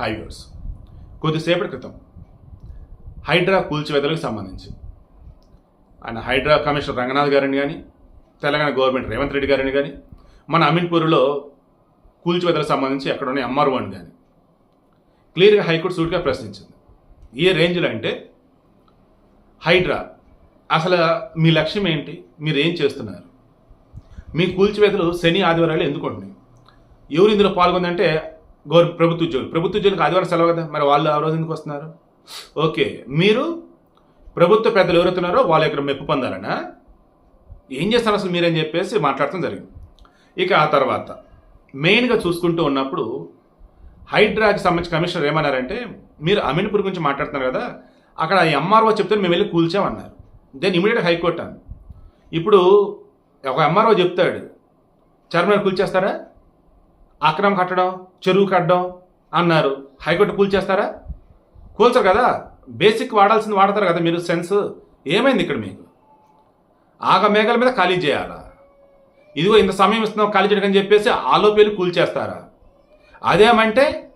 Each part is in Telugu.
హైవేస్ కొద్దిసేపటి క్రితం హైడ్రా కూల్చివేతలకు సంబంధించి. ఆయన హైడ్రా కమిషనర్ రంగనాథ్ గారిని కానీ తెలంగాణ గవర్నమెంట్ రేవంత్ రెడ్డి గారిని కానీ మన అమీన్పూర్లో కూల్చివేతలకు సంబంధించి అక్కడ ఉన్న ఎంఆర్ఓ అని కానీ క్లియర్గా హైకోర్టు సూటిగా ప్రశ్నించింది. ఏ రేంజ్లో అంటే హైడ్రా అసలు మీ లక్ష్యం ఏంటి? మీరు ఏం చేస్తున్నారు? మీ కూల్చివేతలు శని ఆదివారాలు ఎందుకు ఉంటున్నాయి? ఎవరు ఇందులో పాల్గొందంటే గౌర్ ప్రభుత్వ ఉద్యోగులు. ప్రభుత్వ ఉద్యోగులకు ఆదివారం సెలవు కదా మరి వాళ్ళు ఆ రోజు ఎందుకు వస్తున్నారు? ఓకే మీరు ప్రభుత్వ పెద్దలు ఎవరుతున్నారో వాళ్ళ ఇక్కడ మెప్పు పొందాలనా? ఏం చేస్తారు అసలు మీరని చెప్పేసి మాట్లాడటం జరిగింది. ఇక ఆ తర్వాత మెయిన్గా చూసుకుంటూ ఉన్నప్పుడు హైడ్రాకి సంబంధించిన కమిషనర్ ఏమన్నారంటే మీరు అమీన్పూర్ గురించి మాట్లాడుతున్నారు కదా అక్కడ ఎంఆర్ఓ చెప్తే మేము వెళ్ళి కూల్చామన్నారు. దెన్ ఇమీడియట్ హైకోర్టు అని ఇప్పుడు ఒక ఎంఆర్ఓ చెప్తాడు చర్మన్ కూల్చేస్తారా? అక్రమం కట్టడం చెరువు కట్టడం అన్నారు. హైకోర్టు కూల్చేస్తారా కూల్చరు కదా. బేసిక్ వాడాల్సింది వాడతారు కదా మీరు సెన్స్. ఏమైంది ఇక్కడ మీకు? ఆగ మేఘల మీద ఖాళీ చేయాలా? ఇదిగో ఇంత సమయం ఇస్తున్నాం ఖాళీ చేయడం అని చెప్పేసి ఆలోపేలు కూల్చేస్తారా అదేమంటే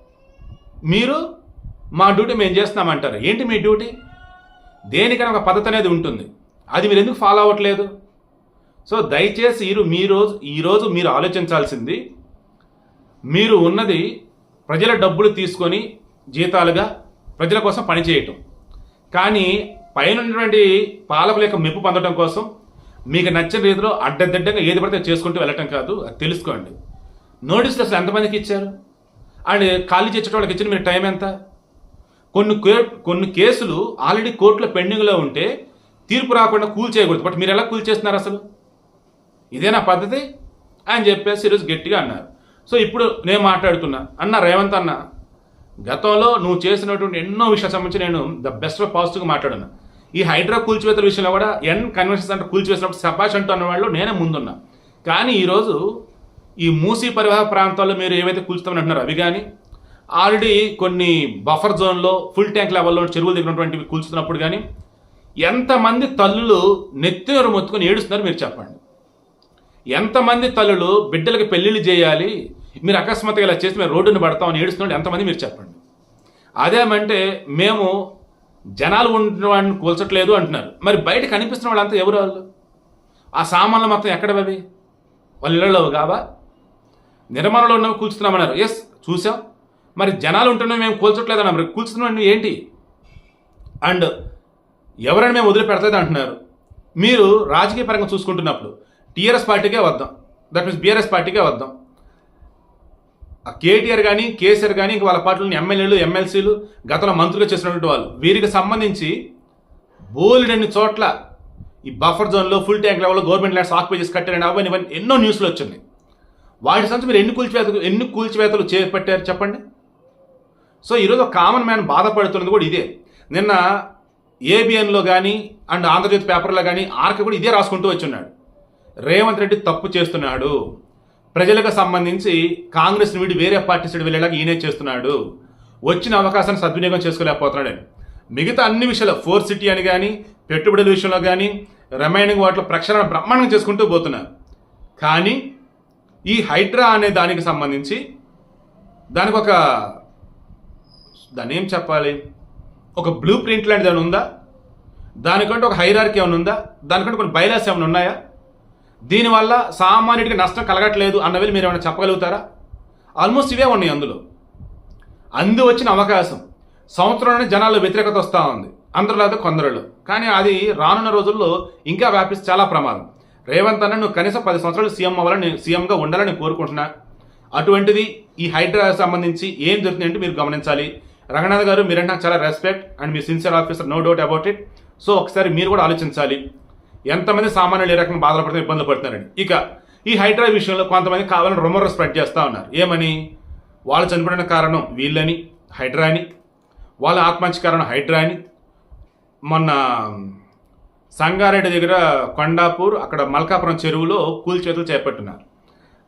మీరు మా డ్యూటీ మేము చేస్తున్నామంటారు. ఏంటి మీ డ్యూటీ? దేనికైనా ఒక పద్ధతి అనేది ఉంటుంది. అది మీరు ఎందుకు ఫాలో అవ్వట్లేదు? సో దయచేసి మీరు మీ రోజు ఈరోజు మీరు ఆలోచించాల్సింది మీరు ఉన్నది ప్రజల డబ్బులు తీసుకొని జీతాలుగా ప్రజల కోసం పనిచేయటం. కానీ పైన ఉన్నటువంటి పాలకుల యొక్క మెప్పు పొందడం కోసం మీకు నచ్చిన రీతిలో అడ్డదిడ్డంగా ఏది పడితే చేసుకుంటూ వెళ్ళటం కాదు అది తెలుసుకోండి. నోటీసులు అసలు ఎంతమందికి ఇచ్చారు? అండ్ ఖాళీ చేసేట వాళ్ళకి ఇచ్చిన మీరు టైం ఎంత? కొన్ని కే కొన్ని కేసులు ఆల్రెడీ కోర్టులో పెండింగ్లో ఉంటే తీర్పు రాకుండా కూల్ చేయకూడదు. బట్ మీరు ఎలా కూల్ చేస్తున్నారు అసలు? ఇదేనా పద్ధతి? అని చెప్పేసి ఈరోజు గట్టిగా అన్నారు. సో ఇప్పుడు నేను మాట్లాడుతున్నా. అన్న రేవంత్ అన్న గతంలో నువ్వు చేసినటువంటి ఎన్నో విషయాలు సంబంధించి నేను ద బెస్ట్ ఆఫ్ పాజిటివ్గా మాట్లాడాను ఈ హైడ్రా కూల్చివేతల విషయంలో కూడా ఎన్ కన్వెన్షన్ సెంటర్ కూల్చివేసినప్పుడు సభాష్ అంటూ అన్న వాళ్ళు నేనే ముందున్నా. కానీ ఈరోజు ఈ మూసీ పరివాహ ప్రాంతాల్లో మీరు ఏవైతే కూల్చుతామని అంటున్నారో అవి కానీ ఆల్రెడీ కొన్ని బఫర్ జోన్లో ఫుల్ ట్యాంక్ లెవెల్లో చెరువులు దిగినటువంటివి కూల్చుతున్నప్పుడు కానీ ఎంతమంది తల్లులు నెత్తినరు మొత్తుకొని ఏడుస్తున్నారు మీరు చెప్పండి. ఎంతమంది తల్లులు బిడ్డలకు పెళ్ళిళ్ళు చేయాలి మీరు అకస్మాత్తుగా ఇలా చేసి మేము రోడ్డును పడతామని ఏడుస్తున్నాడు ఎంతమంది మీరు చెప్పండి? అదేమంటే మేము జనాలు ఉన్న వాడిని కూల్చట్లేదు అంటున్నారు. మరి బయట కనిపిస్తున్న వాళ్ళంతా ఎవరు వాళ్ళు? ఆ సామాన్లు మొత్తం ఎక్కడవి వాళ్ళ ఇళ్ళలో కావా? నిర్మాణంలో ఉన్నవి కూల్చుతున్నామన్నారు. ఎస్ చూసాం. మరి జనాలు ఉంటున్నవి మేము కూల్చట్లేదు అన్నారు. మరి కూల్చుతున్నాం ఏంటి? అండ్ ఎవరైనా మేము వదిలిపెడతలేదు అంటున్నారు. మీరు రాజకీయ పరంగా చూసుకుంటున్నప్పుడు టీఆర్ఎస్ పార్టీకే వద్దాం. దట్ మీన్స్ బీఆర్ఎస్ పార్టీకే వద్దాం. కేటీఆర్ కానీ కేసీఆర్ కానీ ఇంక వాళ్ళ పార్టీలోని ఎమ్మెల్యేలు ఎమ్మెల్సీలు గతంలో మంత్రులుగా చేసినటువంటి వాళ్ళు. వీరికి సంబంధించి బోలెడన్ని చోట్ల ఈ బఫర్ జోన్లో ఫుల్ ట్యాంక్ లెవెల్లో గవర్నమెంట్ ల్యాండ్స్ ఆక్యుపై చేసి కట్టారని అవన్నీ ఇవన్నీ ఎన్నో న్యూస్లు వచ్చినాయి. వాటి సంచి మీరు ఎన్ని కూల్చివేతలు ఎన్ని కూల్చివేతలు చేపట్టారు చెప్పండి? సో ఈరోజు కామన్ మ్యాన్ బాధపడుతున్నది కూడా ఇదే. నిన్న ఏబిఎన్లో కానీ అండ్ ఆంధ్రజ్యోతి పేపర్లో కానీ ఆర్క కూడా ఇదే రాసుకుంటూ వచ్చున్నాడు రేవంత్ రెడ్డి తప్పు చేస్తున్నాడు. ప్రజలకు సంబంధించి కాంగ్రెస్ వీడి వేరే పార్టీ సైడ్ వెళ్ళేలాగా ఈయనే చేస్తున్నాడు. వచ్చిన అవకాశాన్ని సద్వినియోగం చేసుకోలేకపోతున్నాడని. మిగతా అన్ని విషయాలు ఫోర్ సిటీ అని కానీ పెట్టుబడుల విషయంలో కానీ రిమైనింగ్ వాటిలో ప్రక్షాళన బ్రహ్మాండంగా చేసుకుంటూ పోతున్నారు. కానీ ఈ హైడ్రా అనే దానికి సంబంధించి దానికి ఒక దాన్ని ఏం చెప్పాలి? ఒక బ్లూ ప్రింట్ లాంటిది ఏమైనా ఉందా? దానికంటే ఒక హైరార్కి ఏమైనా ఉందా? దానికంటే కొన్ని బైలాస్ ఏమైనా ఉన్నాయా? దీనివల్ల సామాన్యుడికి నష్టం కలగట్లేదు అన్నవి మీరు ఏమైనా చెప్పగలుగుతారా? ఆల్మోస్ట్ ఇవే ఉన్నాయి అందులో. అందు వచ్చిన అవకాశం. సంవత్సరంలోనే జనాల్లో వ్యతిరేకత వస్తూ ఉంది. అందరిలో లేదా కొందరిలో. కానీ అది రానున్న రోజుల్లో ఇంకా వ్యాపిస్తే చాలా ప్రమాదం. రేవంత్ అన్న నువ్వు కనీసం పది సంవత్సరాలు సీఎం అవ్వాలని సీఎంగా ఉండాలని కోరుకుంటున్నా. అటువంటిది ఈ హైడ్రా సంబంధించి ఏం జరుగుతుంది అంటే మీరు గమనించాలి. రంగనాథ్ గారు మీరంటే నాకు చాలా respect and me sincere officer no doubt about it so ఒకసారి మీరు కూడా ఆలోచించాలి. ఎంతమంది సామాన్యులు ఏ రకంగా బాధలు పడుతున్నారు ఇబ్బందులు పడుతున్నారండి? ఇక ఈ హైడ్రా విషయంలో కొంతమంది కావాలని రొమర్ స్ప్రెడ్ చేస్తూ ఉన్నారు. ఏమని? వాళ్ళు చనిపోయిన కారణం వీళ్ళని హైడ్రా అని వాళ్ళ ఆత్మహత్య కారణం హైడ్రా అని మొన్న సంగారెడ్డి దగ్గర కొండాపూర్ అక్కడ మల్కాపురం చెరువులో కూల్చేతులు చేపట్టున్నారు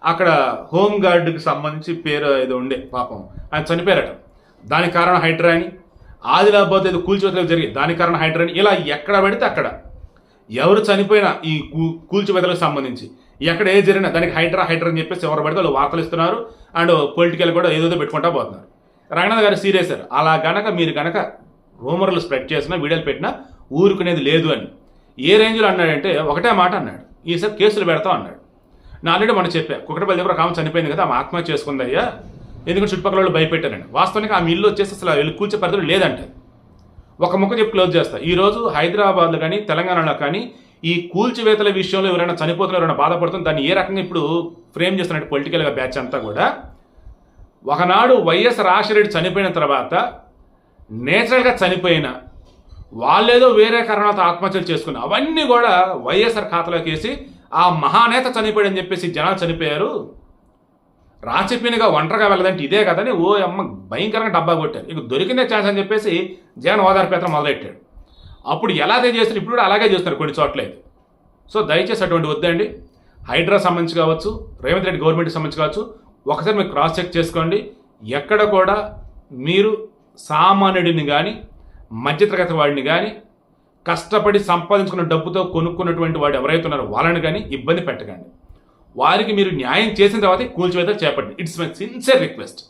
అక్కడ హోంగార్డుకి సంబంధించి పేరు ఏదో ఉండే పాపం. ఆయన చనిపోయారట. దానికి కారణం హైడ్రా అని ఆదిలాబాద్ ఏదో కూల్చివేతలు జరిగి దానికి కారణం హైడ్రా అని ఇలా ఎక్కడ పడితే అక్కడ. ఎవరు చనిపోయినా ఈ కూ- కూల్చివేతలకు సంబంధించి ఎక్కడ ఏ జరిగినా దానికి హైడ్రా హైడ్రా అని చెప్పేసి ఎవరు పడితే వాళ్ళు వార్తలు ఇస్తున్నారు అండ్ పొలిటికల్ కూడా ఏదో పెట్టుకుంటా పోతున్నారు. రంగనాథ్ గారు సార్. అలా గనక మీరు గనక రూమర్లు స్ప్రెడ్ చేసినా వీడియోలు పెట్టినా ఊరుకునేది లేదు అని. ఏ రేంజ్లో అన్నాడంటే ఒకటే మాట అన్నాడు. ఈసారి కేసులు పెడతాం అన్నాడు. నా ఆల్రెడీ మనం చెప్పా కుక్కటపల్లి దగ్గర ఒక ఆమె చనిపోయింది కదా ఆమె ఆత్మహత్య చేసుకుందయ్యా. ఎందుకంటే చుట్టుపక్కల వాళ్ళు భయపెట్టారండి వాస్తవానికి ఆమె ఇల్లు వచ్చేసి అసలు వెళ్ళి కూర్చే పరిధిలో లేదంటే. ఒక ముక్క చెప్పి క్లోజ్ చేస్తా. ఈరోజు హైదరాబాద్లో కానీ తెలంగాణలో కానీ ఈ కూల్చివేతల విషయంలో ఎవరైనా చనిపోతున్నారు ఎవరైనా బాధపడుతుంది దాన్ని ఏ రకంగా ఇప్పుడు ఫ్రేమ్ చేస్తున్నట్టు పొలిటికల్గా బ్యాచ్ అంతా కూడా ఒకనాడు వైఎస్ రాజశేఖరెడ్డి చనిపోయిన తర్వాత నేచురల్గా చనిపోయిన వాళ్ళేదో వేరే కారణాలతో ఆత్మహత్యలు చేసుకున్న అవన్నీ కూడా వైఎస్ఆర్ ఖాతాలోకి వేసి ఆ మహానేత చనిపోయాడని చెప్పేసి జనాలు చనిపోయారు. రాచెప్పినగా ఒంటరిగా వెళ్ళదంటే ఇదే కదని ఓ అమ్మ భయంకరంగా డబ్బా కొట్టారు. ఇక దొరికిందే ఛాన్స్ అని చెప్పేసి జగన్ ఓదార్పేత మొదలెట్టాడు. అప్పుడు ఎలా అదే చేస్తారు? ఇప్పుడు కూడా అలాగే చేస్తారు కొన్ని చోట్ల అయితే. సో దయచేసి అటువంటి వద్దండి. హైడ్రా సంబంధించి కావచ్చు రేవంత్ రెడ్డి గవర్నమెంట్కి సంబంధించి కావచ్చు ఒకసారి మీరు క్రాస్ చెక్ చేసుకోండి. ఎక్కడ కూడా మీరు సామాన్యుడిని కానీ మధ్యతరగతి వాడిని కానీ కష్టపడి సంపాదించుకున్న డబ్బుతో కొనుక్కున్నటువంటి వాడు ఎవరైతే ఉన్నారో వాళ్ళని కానీ ఇబ్బంది పెట్టకండి. వారికి మీరు న్యాయం చేసిన తర్వాత కూల్చివేత చేపట్టండి. It's my sincere request